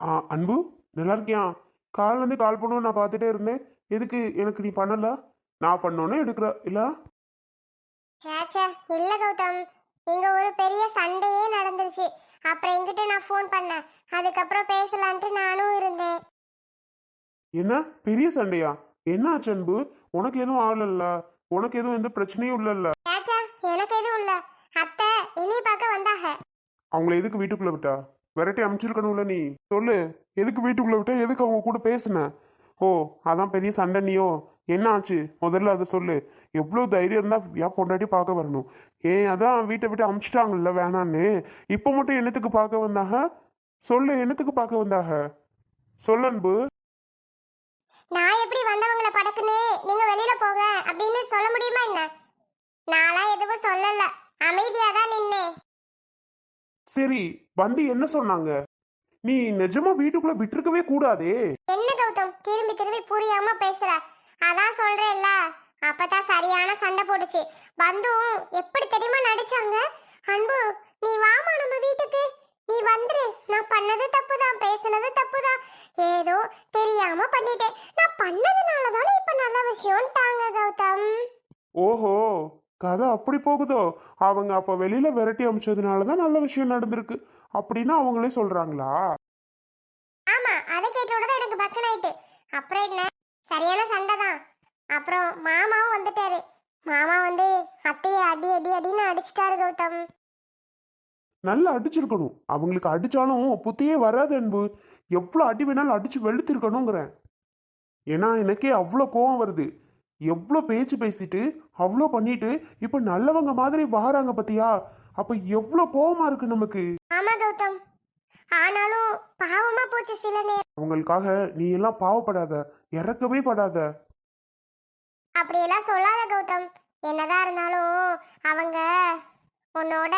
ஆ அன்பு நல்லா இருக்கியா கால்லேருந்து கால் பண்ணுவோம் நான் பார்த்துட்டே இருந்தேன். எதுக்கு? எனக்கு நீ பண்ணல? நான் பண்ணோன்னே எடுக்கிற இல்ல? சேச்சே இல்ல கௌதம். இங்க ஒரு பெரிய சண்டையே நடந்துருச்சு. அப்புறம் எங்கிட்ட நான் ஃபோன் பண்ணேன் அதுக்கப்புறம் பேசலான்ட்டு நானும் இருந்தேன். என்ன? பெரிய சண்டையா? என்ன ஆச்சு அன்பு? உனக்கு எதுவும் ஆகலல்ல? உனக்கு எதுவும் எந்த பிரச்சனையும் இல்லைல்ல? சேச்சே எனக்கு எதுவும் இல்ல. அத்தை இனி பார்க்க வந்தாக அவங்கள எதுக்கு வீட்டுக்குள்ள விட்டா? விரட்டி அமுச்சிருக்கணும்ல நீ? சொல்லு. எதுக்கு வீட்டுக்குள்ள விட்ட? எதுக்கு அவங்க கூட பேசுன? ஓ அதான் பெரிய சண்டை நீயோ? என்ன ஆச்சு? முதல்ல அதை சொல்லு. எவ்வளோ தைரியம் இருந்தால் ஏன் பொண்டாட்டி பார்க்க வரணும். ஏன் அதான் வீட்டை விட்டு அமுச்சிட்டாங்கல்ல வேணான்னு. இப்போ மட்டும் என்னத்துக்கு பார்க்க வந்தாக சொல்லு என்னத்துக்கு பார்க்க வந்தாக சொல்லு அன்பு. நான் எப்படி வந்தவங்களை படக்குன்னு? நீங்க வெளியில போங்க. அப்படின்னு சொல்ல முடியுமா என்ன? நான்லாம் எதுவும் சொல்லல. அமைதியா தான் நின்னேன். சரி வந்து என்ன சொன்னாங்க? நீ நிஜமா வீட்டுக்குள்ள விட்டுருக்கவே கூடாதே. என்ன கௌதம்? திரும்பி திரும்பி புரியாம பேசுற. அதான் சொல்றேன்ல. அப்பதான் சரியான சண்டை போட்டுச்சு. வந்தும் எப்படி தெரியுமா நடிச்சாங்க? அன்பு நீ வாமா நம்ம வீட்டுக்கு. நீ வந்துரு. நான் பண்ணது தப்புதான் பேசுனது தப்புதான். ஏதோ தெரியாம பண்ணிட்டேன் நான் பண்ணதுனால தானே இப்ப நல்ல விஷயம் தாங்க கௌதம் ஓஹோ கதை அப்படி போகுதோ? அவங்க அப்ப வெளியில விரட்டி அமிச்சதுனால தான் நல்ல விஷயம் நடந்திருக்கு. அப்படின்னு அவங்களே சொல்றாங்களா? ஆமா அதை கேட்டோட தான் எனக்கு பக்கன் ஆயிட்டு அப்புறம் என்ன? சரியான சண்டை தான். அப்புறம் மாமாவும் வந்துட்டாரு. மாமா வந்து அத்தையை அடி அடி அடின்னு அடிச்சிட்டாரு கௌதம். நல்லா அடிச்சிருக்கணும். அவங்களுக்கு அடிச்சாலும் புத்தியே வராது அன்பு. எவ்வளோ அடி வேணாலும் அடிச்சு வெளுத்திருக்கணுங்கிறேன். ஏன்னா எனக்கே அவ்வளோ கோவம் வருது. எவ்வளோ பேச்சு பேசிட்டு அவ்வளோ பண்ணிட்டு இப்போ நல்லவங்க மாதிரி வாராங்க பத்தியா? அப்ப எவ்வளோ கோவமா இருக்கு நமக்கு. ஆமா கௌதம். ஆனாலும் பாவமா போச்சு சில நேரம் அவங்களுக்காக நீ எல்லாம் பாவப்படாத இறக்கவே படாத. அப்படியெல்லாம் சொல்லாத கௌதம். என்னதான் இருந்தாலும் அவங்க உன்னோட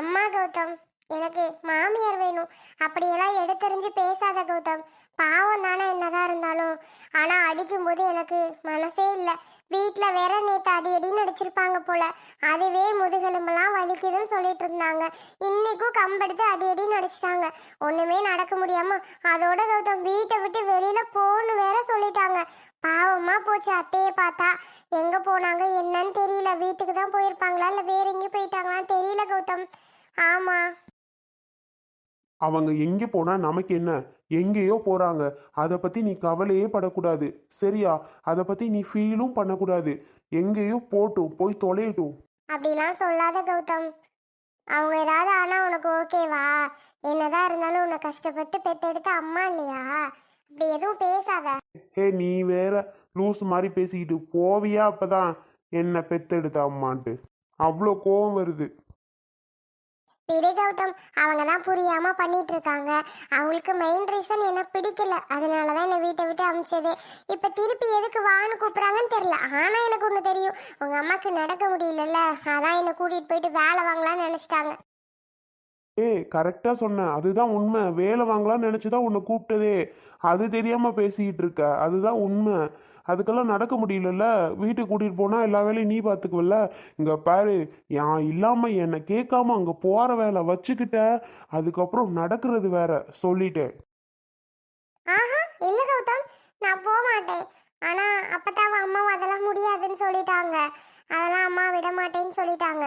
அம்மா கௌதம். எனக்கு மாமியார் வேணும். அப்படியெல்லாம் எடுத்தறிஞ்சு பேசாத கௌதம். பாவம் தானே என்னதான் இருந்தாலும். ஆனால் அடிக்கும்போது எனக்கு மனசே இல்லை. வீட்டில் வேற நேற்று அடி அடின்னு அடிச்சிருப்பாங்க போல. அதுவே முதுகெலும்பெல்லாம் வலிக்குதுன்னு சொல்லிட்டு இருந்தாங்க. இன்னைக்கும் கம்பெடுத்து அடி அடின்னு அடிச்சிட்டாங்க. ஒன்றுமே நடக்க முடியாமல் அதோட கௌதம் வீட்டை விட்டு வெளியில் போன்னு வேற சொல்லிட்டாங்க. பாவமாக போச்சு அத்தையை பார்த்தா. எங்கே போனாங்க என்னன்னு தெரியல. வீட்டுக்கு தான் போயிருப்பாங்களா இல்லை வேற எங்கேயும் போயிட்டாங்களான்னு தெரியல கௌதம். ஆமாம் அவங்க எங்கே போனால் நமக்கு என்ன? எங்கேயோ போறாங்க. அதை பத்தி நீ கவலையே படக்கூடாது. சரியா? அதை பத்தி நீ ஃபீலும் பண்ணக்கூடாது. எங்கேயோ போட்டும் போய் தொலையட்டும். அப்படிலாம் சொல்லாத கௌதம். அவங்க ஏதாவது ஆனா உனக்கு ஓகேவா என்னதான் இருந்தாலும் உன்னை கஷ்டப்பட்டு பெத்தெடுத்த அம்மா இல்லையா? அப்படி எதுவும் பேசாத. ஹே நீ வேற லூஸ் மாதிரி பேசிக்கிட்டு போவியா அப்பதான்? என்ன பெத்தெடுத்த அம்மான்ட்டு. அவ்வளோ கோவம் வருது. விடு கௌதம் அவங்க தான் புரியாம பண்ணிட்டு இருக்காங்க. அவங்களுக்கு மெயின் ரீசன் என்ன பிடிக்கல. அதனால தான் என்னை வீட்டை விட்டு அமிச்சது. இப்ப திருப்பி எதுக்கு வான்னு கூப்பிடுறாங்கன்னு தெரியல. ஆனா எனக்கு ஒண்ணு தெரியும். உங்கள் அம்மாக்கு நடக்க முடியலல்ல. அதான் என்னை கூட்டிட்டு போயிட்டு வேலை வாங்கலாம்னு நினைச்சிட்டாங்க. ஏய் கரெக்டா சொன்ன. அதுதான் உண்மை. வேலை வாங்கலாம்னு நினைச்சுதான் உன்னை கூப்பிட்டதே. அது தெரியாம பேசிக்கிட்டு இருக்க. அதுதான் உண்மை. அதுக்கெல்லாம் நடக்க முடியலல்ல. வீட்டுக்கு கூட்டிகிட்டு போனால் எல்லா வேலையும் நீ பார்த்துக்குவல்ல இங்கே பாரு யான் இல்லாமல் என்னை கேட்காம அங்கே போகிற வேலை வச்சுக்கிட்ட. அதுக்கப்புறம் நடக்கிறது வேற சொல்லிட்டேன். ஆஹா இல்ல கௌதம் நான் போக மாட்டேன். ஆனா அப்பதான் அம்மாவும் அதெல்லாம் முடியாதுன்னு சொல்லிட்டாங்க. அதெல்லாம் அம்மா விட மாட்டேன்னு சொல்லிட்டாங்க.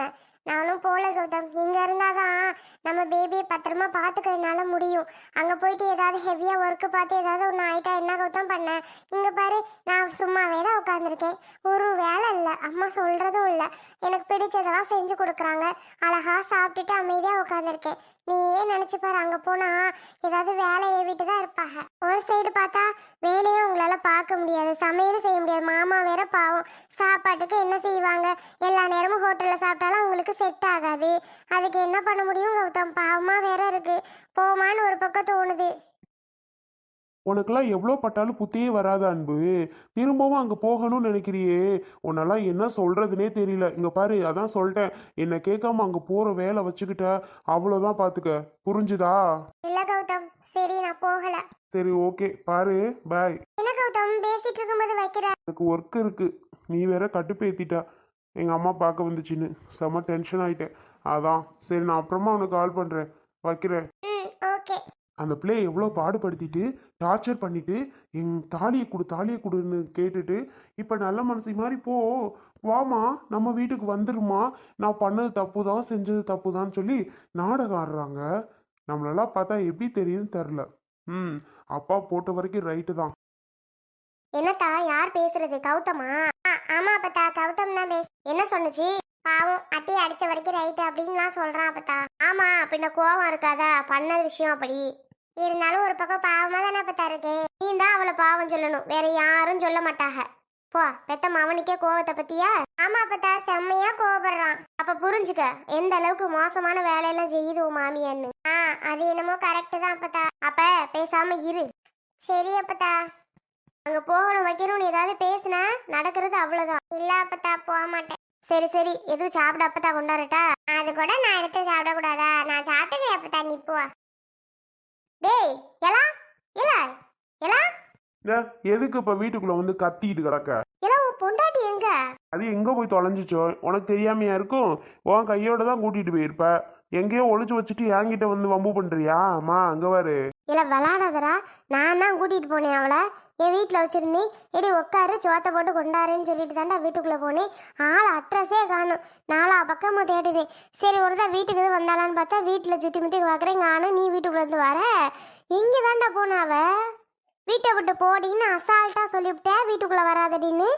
நானும் போல கௌதம். இங்க இருந்தாதான் நம்ம பேபியை பத்திரமா பாத்துக்க என்னால முடியும். அங்க போயிட்டு ஏதாவது ஹெவியா ஒர்க் பார்த்து ஏதாவது ஒன்று ஆயிட்டா என்ன கௌதம் பண்ண? இங்க பாரு நான் சும்மாவே தான் உட்காந்துருக்கேன் ஒரு வேலை இல்லை. அம்மா சொல்றதும் இல்லை. எனக்கு பிடிச்சதெல்லாம் செஞ்சு கொடுக்குறாங்க. அழகா சாப்பிட்டுட்டு அமைதியா உட்காந்துருக்கேன் நீயே நினைச்சு பாரு அங்க போனா ஏதாவது வேலை ஏவிட்டு தான் இருப்பாங்க. ஒரு சைடு பார்த்தா வேலையும் உங்களால பார்க்க முடியாது சமையலும் செய்ய முடியாது. மாமா வேற பாவம். சாப்பாட்டுக்கு என்ன செய்வாங்க? எல்லா நேரமும் ஹோட்டல்ல சாப்பிட்டாலும் உங்களுக்கு செட் ஆகாது. அதுக்கு என்ன பண்ண முடியும் கௌதம்? பாவமா வேற இருக்கு. போமான்னு ஒரு பக்கம் தோணுது. உனக்கெல்லாம் எவ்வளோ பட்டாலும் புத்தியே வராத அன்பு. திரும்பவும் அங்கே போகணும்னு நினைக்கிறியே. உன்னெல்லாம் என்ன சொல்றதுனே தெரியல. இங்கே பாரு அதான் சொல்லிட்டேன். என்னை கேட்காம அங்கே போகிற வேலை வச்சுக்கிட்ட. அவ்வளோதான் பார்த்துக்க புரிஞ்சுதா? இல்ல கௌதம். சரி நான் போகல. சரி ஓகே. பாரு பாய் என்ன கௌதம்? பேசிட்டு இருக்கும்போது வைக்கிற எனக்கு ஒர்க் இருக்கு. நீ வேற கட்டுப்பேத்திட்டா. எங்கள் அம்மா பார்க்க வந்துச்சுன்னு. செம்ம டென்ஷன் ஆயிட்டேன். அதான். சரி நான் அப்புறமா உனக்கு கால் பண்ணுறேன் வைக்கிறேன் ம் ஓகே. அந்த பிள்ளைய எவ்வளோ பாடுபடுத்திட்டு டார்ச்சர் பண்ணிட்டு என் தாலியை கொடு தாலியை கொடுன்னு கேட்டுட்டு இப்போ நல்ல மனசு மாதிரி போ. வாமா நம்ம வீட்டுக்கு வந்துருமா நான் பண்ணது தப்பு தான் செஞ்சது தப்பு தான் சொல்லி நாடகம் ஆடுறாங்க. நம்மளெல்லாம் பார்த்தா எப்படி தெரியுதுன்னு தெரில. ம் அப்பா போட்ட வரைக்கும் ரைட்டு தான். என்னத்தா யார் பேசுறது? கௌதமா? ஆமா அப்பத்தா கௌதம் தான் பேச. என்ன சொன்னுச்சு? பாவம் அட்டி அடிச்ச வரைக்கும் ரைட்டு அப்படின்லாம் சொல்றான் அப்பத்தா. ஆமா பின்ன கோவம் இருக்காதா? பண்ண விஷயம் அப்படி. இருந்தாலும் ஒரு பக்கம் பாவமா தானே அப்பத்தா இருக்கு. நீ தான் அவளை பாவம் சொல்லணும். வேற யாரும் சொல்ல மாட்டாங்க. போ பெத்த மவனுக்கே கோவத்தை பத்தியா? ஆமா அப்பத்தா செம்மையா கோவப்படுறான். அப்ப புரிஞ்சுக்க எந்த அளவுக்கு மோசமான வேலையெல்லாம் செய்யுது உன் மாமியான்னு. ஆ அது என்னமோ கரெக்டு தான் அப்பத்தா அப்ப பேசாம இரு. சரி அப்பத்தா. அங்க போகணும் வைக்கணும்னு ஏதாவது பேசுனா நடக்கிறது அவ்வளவுதான். இல்ல அப்பத்தா போக மாட்டேன். சரி சரி. எதுவும் சாப்பிட அப்பத்தா கொண்டாரட்டா? அது கூட நான் எடுத்து சாப்பிட கூடாதா? நான் சாப்பிட்டதே அப்பத்தா நீ போ. டேய் எலா? எலா? எலா? எதுக்கு இப்போ வீட்டுக்குள்ளே வந்து கத்திக்கிட்டு கிடக்க? பொண்டாட்டி எங்க? அது எங்கே போய் தொலைஞ்சிச்சோ? உனக்கு தெரியாமையா இருக்கும்? உன் கையோட தான் கூட்டிகிட்டு போயிருப்ப. எங்கேயோ ஒளிச்சு வச்சுட்டு என்கிட்ட வந்து வம்பு பண்ணுறியா அம்மா அங்கே பாரு. இல்ல விளாடாதடா நான் தான் கூட்டிட்டு போனேன் அவளை. என் வீட்டில் வச்சிருந்தேன். எடி உட்காரு சோத்தை போட்டு கொண்டாருன்னு சொல்லிட்டு தாண்டா வீட்டுக்குள்ளே போனேன். ஆள் அட்ரஸே காணும். நாலா பக்கமாக தேடினேன். சரி ஒரு தான் வீட்டுக்கு எதுவும் வந்தாளான்னு பார்த்தா வீட்டில் சுற்றி முற்றி பார்க்குறேன் காணும் நீ வீட்டுக்குள்ள இருந்து வர. எங்கே தாண்டா போன அவ? வீட்டை விட்டு போடின்னு அசால்ட்டாக சொல்லிவிட்டேன் வீட்டுக்குள்ளே வராதடின்னு.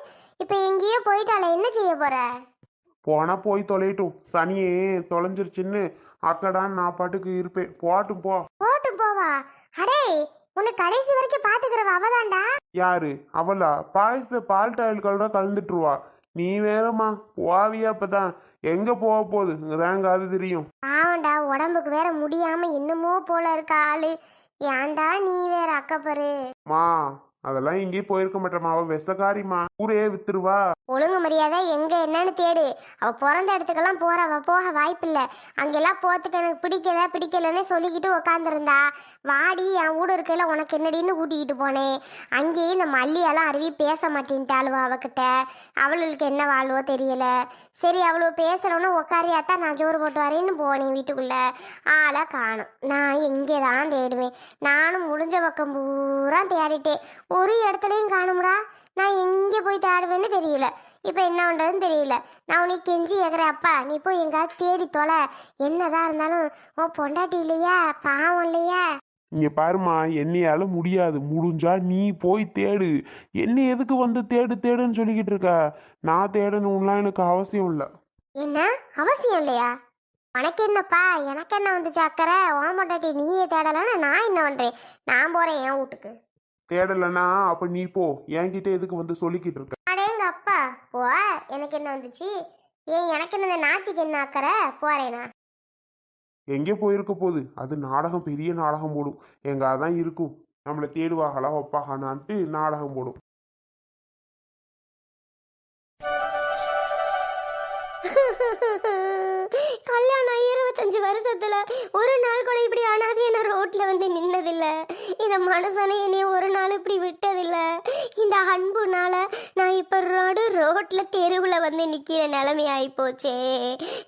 இப்போ எங்கேயோ போயிட்டாளே என்ன செய்ய போற? போனா போய் தொலையட்டும் சனியே தொலைஞ்சிருச்சுன்னு அக்கடான்னு நான் பாட்டுக்கு இருப்பேன். போட்டும் போ. போட்டு போவா. அடே உன்னை கடைசி வரைக்கும் பார்த்துக்கிறவ அவதான்டா யாரு? அவளா? பாயசத்தை பால் டாயில்களோட கலந்துட்டுருவா. நீ வேறம்மா போவியா அப்பதான். எங்க போக போகுது? இங்கதான் காது தெரியும். ஆமாண்டா உடம்புக்கு வேற முடியாம என்னமோ போல இருக்க ஆளு. ஏன்டா நீ வேற அக்கப்பரு மா அதெல்லாம் எங்கேயும் போயிருக்க மாட்டேம்மா. அவ விஷக்காரிம்மா ஊரே வித்துருவா. ஒழுங்கு மரியாதை எங்க என்னன்னு தேடு. அவ பிறந்த இடத்துக்கெல்லாம் போறவ போக வாய்ப்பில்ல. அங்கெல்லாம் போகிறதுக்கு எனக்கு பிடிக்கல பிடிக்கலன்னு சொல்லிக்கிட்டு உக்காந்துருந்தா வாடி என் வீடு இருக்கையில உனக்கு என்னடின்னு கூட்டிக்கிட்டு போனேன் அங்கேயே இந்த மல்லியெல்லாம் அருவி பேச மாட்டேன்ட்டாளுவோ அவகிட்ட. அவளுக்கு என்ன வாழ்வோ தெரியல. சரி அவ்வளோ பேசலன்னு உக்காரியாத்தான் நான் ஜோறு போட்டு வரேன்னு போனேன் வீட்டுக்குள்ள. ஆளை காணும். நான் எங்கே தான் தேடுவேன். நானும் முடிஞ்ச பக்கம் பூரா தேடிட்டேன். ஒரு இடத்துலையும் காணும்டா. நான் எங்கே போய் தேடுவேன்னு தெரியல. இப்போ என்ன பண்ணுறதுன்னு தெரியல. நான் உனக்கு கெஞ்சி கேட்குறேன் அப்பா நீ போய் எங்காவது தேடி தொலை. என்னதான் இருந்தாலும் உன் பொண்டாட்டி இல்லையா? பாவம் இல்லையா? இங்க பாருமா என்னையால முடியாது. முடிஞ்சா நீ போய் தேடு. என்ன எதுக்கு வந்து தேடு தேடுன்னு சொல்லிக்கிட்டு இருக்க? நான் தேடணும்லாம் எனக்கு அவசியம் இல்லை. என்ன? அவசியம் இல்லையா? உனக்கு என்னப்பா? எனக்கு என்ன வந்துச்சு அக்கறை? உன் பொண்டாட்டி நீயே தேடலைன்னா நான் என்ன பண்ணுறேன் நான் போகிறேன் என் வீட்டுக்கு. தேடலைன்னா அப்ப நீ போ. என்கிட்ட எதுக்கு வந்து சொல்லிக்கிட்டு இருக்க? அடேங்க அப்பா. போ. எனக்கு என்ன வந்துச்சு? ஏன் எனக்கு என்ன நாச்சிக்கு என்ன அக்கறை? போறேனா? எங்கே போயிருக்க போகுது? அது நாடகம் பெரிய நாடகம் போடும். எங்க அதான் இருக்கும். நம்மளை தேடுவாங்களா வைப்பாகனான்ட்டு நாடகம் போடும். கல்யாணம் இருபத்தஞ்சு வருஷத்துல ஒரு நாள் கூட இப்படி அனாதைய நான் ரோட்ல வந்து நின்னதில்ல. இந்த மனுஷனை என்னை ஒரு நாள் இப்படி விட்டதில்ல. இந்த அன்புனால நான் இப்போ ரோடு ரோட்டில் தெருவில் வந்து நிற்கிற நிலைமை ஆகிப்போச்சே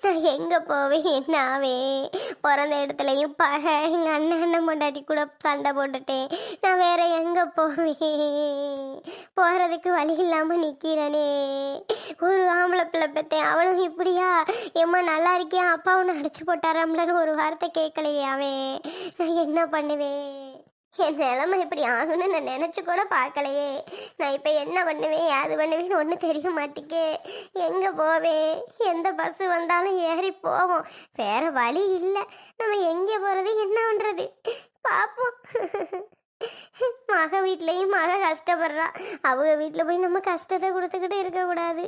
நான் எங்கே போவேன்? என்ன ஆவேன் பிறந்த இடத்துலையும் பகை எங்கள் அண்ணன் அண்ணன் பொண்டாட்டி கூட சண்டை போட்டுட்டேன். நான் வேற எங்கே போவேன்? போகிறதுக்கு வழி இல்லாமல் நிற்கிறேனே ஒரு ஆம்பளை பிள்ளை பெற்றேன் அவனும் இப்படியா? எம்மா நல்லா இருக்கியா? அப்பா உன்னை அடிச்சு போட்டாராம்லன்னு ஒரு வார்த்தை கேட்கலையே அவன். நான் என்ன பண்ணுவேன்? என் நிலைமை இப்படி ஆகும்னு நான் நினச்சி கூட பார்க்கலையே. நான் இப்போ என்ன பண்ணுவேன்? யாது பண்ணுவேன்னு ஒன்றும் தெரிய மாட்டேக்கே எங்கே போவேன்? எந்த பஸ்ஸு வந்தாலும் ஏறி போவோம். வேறு வழி இல்லை. நம்ம எங்கே போகிறது என்ன பண்ணுறது பார்ப்போம் மக வீட்லேயும் மக கஷ்டப்படுறா. அவங்க வீட்டில் போய் நம்ம கஷ்டத்தை கொடுத்துக்கிட்டு இருக்கக்கூடாது.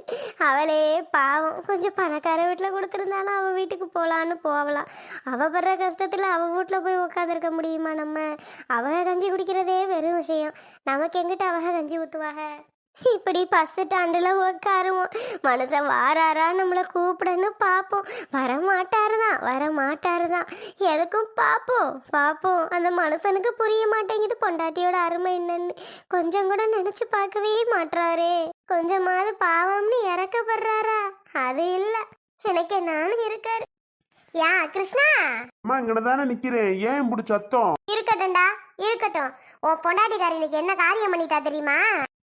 அவளே பாவம். கொஞ்சம் பணக்கார வீட்டில் கொடுத்துருந்தாலும் அவள் வீட்டுக்கு போகலான்னு போகலாம் அவள் படுற கஷ்டத்தில் அவள் வீட்டில் போய் உட்காந்துருக்க முடியுமா நம்ம? அவக கஞ்சி குடிக்கிறதே வெறும் விஷயம். நமக்கு எங்கிட்ட அவக கஞ்சி ஊற்றுவாங்க இப்படி பஸ் ஸ்டாண்டில் உட்காருவோம் மனுஷன் வாராரா நம்மளை கூப்பிடன்னு பார்ப்போம். வர மாட்டாரு தான் வர மாட்டாரு தான் எதுக்கும் பார்ப்போம் பார்ப்போம். அந்த மனுஷனுக்கு புரிய மாட்டேங்குது. பொண்டாட்டியோட அருமை என்னன்னு கொஞ்சம் கூட நினச்சி பார்க்கவே மாட்றாரே. கொஞ்சமாவது பாவம்னு இறக்கப்படுறாரா? அது இல்லை. எனக்கு நானும் இருக்காரு யா கிருஷ்ணா? அம்மா இங்கன தானே நிக்கிறேன். ஏன் இப்படி சத்தம்? இருக்கட்டும்டா இருக்கட்டும். உன் பொண்டாட்டிக்காரனுக்கு என்ன காரியம் பண்ணிட்டா தெரியுமா?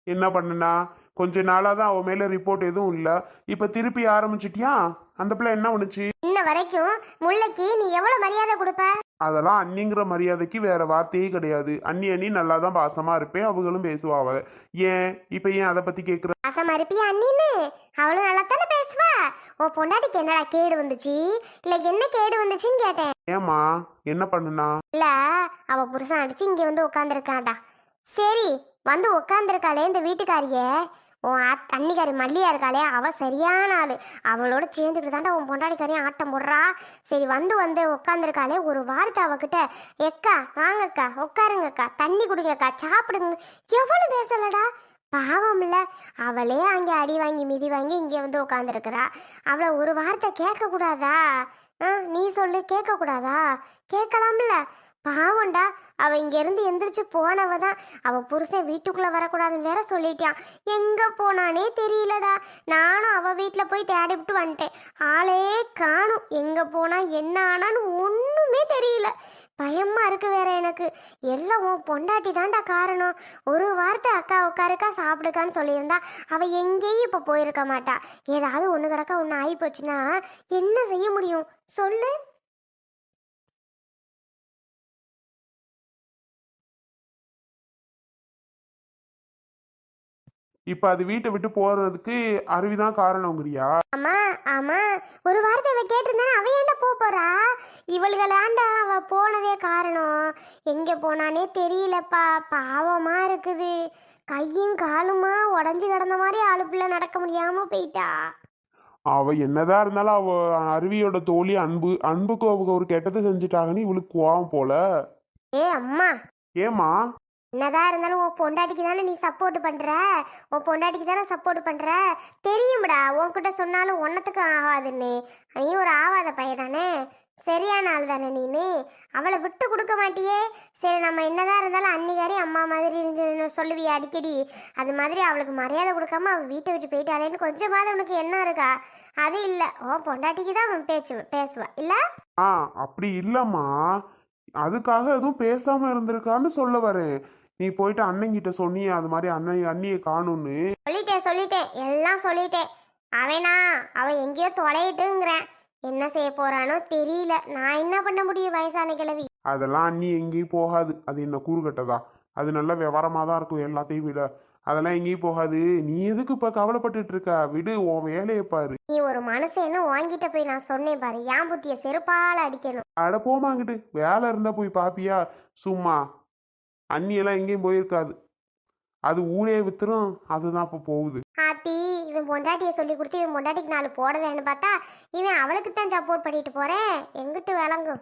என்ன பண்ணுனா? கொஞ்ச நாளா தான் அவ மேல ரிப்போர்ட் எதுவும் இல்ல. இப்ப திருப்பி ஆரம்பிச்சிட்டியா? அந்த பிள்ளை என்ன பண்ணுச்சு? இன்ன வரைக்கும் முல்லைக்கு நீ எவ்வளவு மரியாதை கொடுப்ப? அதெல்லாம் அண்ணிங்கிற மரியாதைக்கு வேற வார்த்தையே கிடையாது. அண்ணி அண்ணி நல்லா தான் பாசமா இருப்பேன். அவங்களும் பேசுவாங்க. ஏன்? இப்ப ஏன் அதை பத்தி கேக்குற? பாசமா இருப்பியா அண்ணின்னு? அவளும் நல்லா தானே பேசுவா? உன் பொண்டாட்டிக்கு என்னடா கேடு வந்துச்சு? இல்ல என்ன கேடு வந்துச்சுன்னு கேட்டேன். ஏமா என்ன பண்ணுனா? இல்ல அவ புருஷன் அடிச்சு இங்க வந்து உட்காந்துருக்காடா சரி வந்து உட்காந்துருக்காளே இந்த வீட்டுக்காரிய. உன் அத்- அண்ணிக்காரி மல்லியா இருக்காளே அவ சரியான ஆள். அவளோட சேர்ந்துக்கிட்டு தாண்டா உன் பொண்டாடிக்காரையும் ஆட்டம் போடுறா. சரி வந்து வந்து உட்காந்துருக்காளே ஒரு வார்த்தை அவகிட்ட. எக்கா வாங்கக்கா உட்காருங்கக்கா தண்ணி குடிங்கக்கா சாப்பிடுங்க. எவ்வளோ பேசலடா. பாவம் இல்லை அவளே அங்கே அடி வாங்கி மிதி வாங்கி இங்கே வந்து உட்காந்துருக்குறா அவளை ஒரு வார்த்தை கேட்கக்கூடாதா? ஆ, நீ சொல்லு கேட்கக்கூடாதா? கேட்கலாம்ல. பாவம்டா அவ இங்கேருந்து எந்திரிச்சு போனவ தான் அவ புருஷன் வீட்டுக்குள்ள வரக்கூடாதுன்னு வேற சொல்லிட்டான். எங்க போனானே தெரியலடா. நானும் அவ வீட்டுல போய் தேடிவிட்டு வந்துட்டேன். ஆளே காணும். எங்க போனா என்ன ஆனான்னு ஒண்ணுமே தெரியல. பயமா இருக்கு வேற எனக்கு. எல்லாம் உன் பொண்டாட்டி தான்டா காரணம். ஒரு வார்த்தை அக்கா உட்காருக்கா சாப்பிடுக்கான்னு சொல்லியிருந்தா அவ எங்கேயும் இப்ப போயிருக்க மாட்டா. ஏதாவது ஒண்ணு கிடக்கா ஒன்று ஆகி போச்சுன்னா என்ன செய்ய முடியும்? சொல்லு. இப்ப அது வீட்டை விட்டு போறதுக்கு அருவிதான் காரணங்கிறியா ஆமா ஆமா. ஒரு வார்த்தை அவ கேட்டிருந்தானே அவ ஏன்டா போக போறா? இவளுகளாண்டா அவ போனதே காரணம். எங்க போனானே தெரியலப்பா. பாவமா இருக்குது. கையும் காலுமா உடஞ்சு கிடந்த மாதிரி அழுப்புல நடக்க முடியாம போயிட்டா. அவ என்னதான் இருந்தாலும் அவ அருவியோட தோழி அன்பு அன்புக்கு அவங்க ஒரு கெட்டதை செஞ்சுட்டாங்கன்னு இவளுக்கு கோவம் போல. ஏ அம்மா. ஏமா என்னதான் இருந்தாலும் உன் பொண்டாட்டிக்கு தானே நீ சப்போர்ட் பண்ணுற உன் பொண்டாட்டிக்கு தானே சப்போர்ட் பண்ணுற தெரியும்டா உன்கிட்ட சொன்னாலும் ஒன்றத்துக்கும் ஆகாதுன்னு. நீ ஒரு ஆவாத பையன் தானே சரியான ஆள் தானே நீனு? அவளை விட்டு கொடுக்க மாட்டியே? சரி நம்ம என்னதான் இருந்தாலும் அன்னிகாரி அம்மா மாதிரி சொல்லுவியா அடிக்கடி. அது மாதிரி அவளுக்கு மரியாதை கொடுக்காம அவள் வீட்டை விட்டு போயிட்டாளேன்னு கொஞ்சமாவது உனக்கு என்ன இருக்கா? அது இல்லை. உன் பொண்டாட்டிக்கு தான் அவன் பேச்சு பேசுவா. இல்லை? ஆ அப்படி இல்லைம்மா. அதுக்காக எதுவும் பேசாம இருந்திருக்கான்னு சொல்ல வரேன். நீ போயிட்டு அண்ணங்கிட்ட சொன்னியே அது மாதிரி அண்ணன் அண்ணியை காணும்னு. சொல்லிட்டேன் சொல்லிட்டேன். எல்லாம் சொல்லிட்டேன். அவனா அவன் எங்கேயோ தொலையிட்டுங்கிறேன். என்ன செய்ய போறானோ தெரியல. நான் என்ன பண்ண முடியும் வயசான கிழவி? அதெல்லாம் அண்ணி எங்கேயும் போகாது. அது என்ன கூறுகட்டதா? அது நல்ல விவரமா தான் இருக்கும் எல்லாத்தையும் விட. அதெல்லாம் எங்கேயும் போகாது. நீ எதுக்கு இப்ப கவலைப்பட்டுட்டு இருக்க? விடு உன் வேலையை பாரு. நீ ஒரு மனுஷன்னு வாங்கிட்ட போய் நான் சொன்னேன் பாரு. என் புத்திய செருப்பால அடிக்கணும். அட போமாங்கிட்டு வேலை இருந்தா போய் பாப்பியா? சும்மா. அண்ணியெல்லாம் எங்கேயும் போயிருக்காது. அது ஊரே வித்துரும் அதுதான் இப்போ போகுது. ஆத்தி இவன் பொண்டாட்டியை சொல்லி கொடுத்து இவன் பொண்டாட்டிக்கு நாலு போடவேன்னு பார்த்தா இவன் அவளுக்கு தான் சப்போர்ட் பண்ணிட்டு போறேன். எங்கிட்டு விளங்கும்?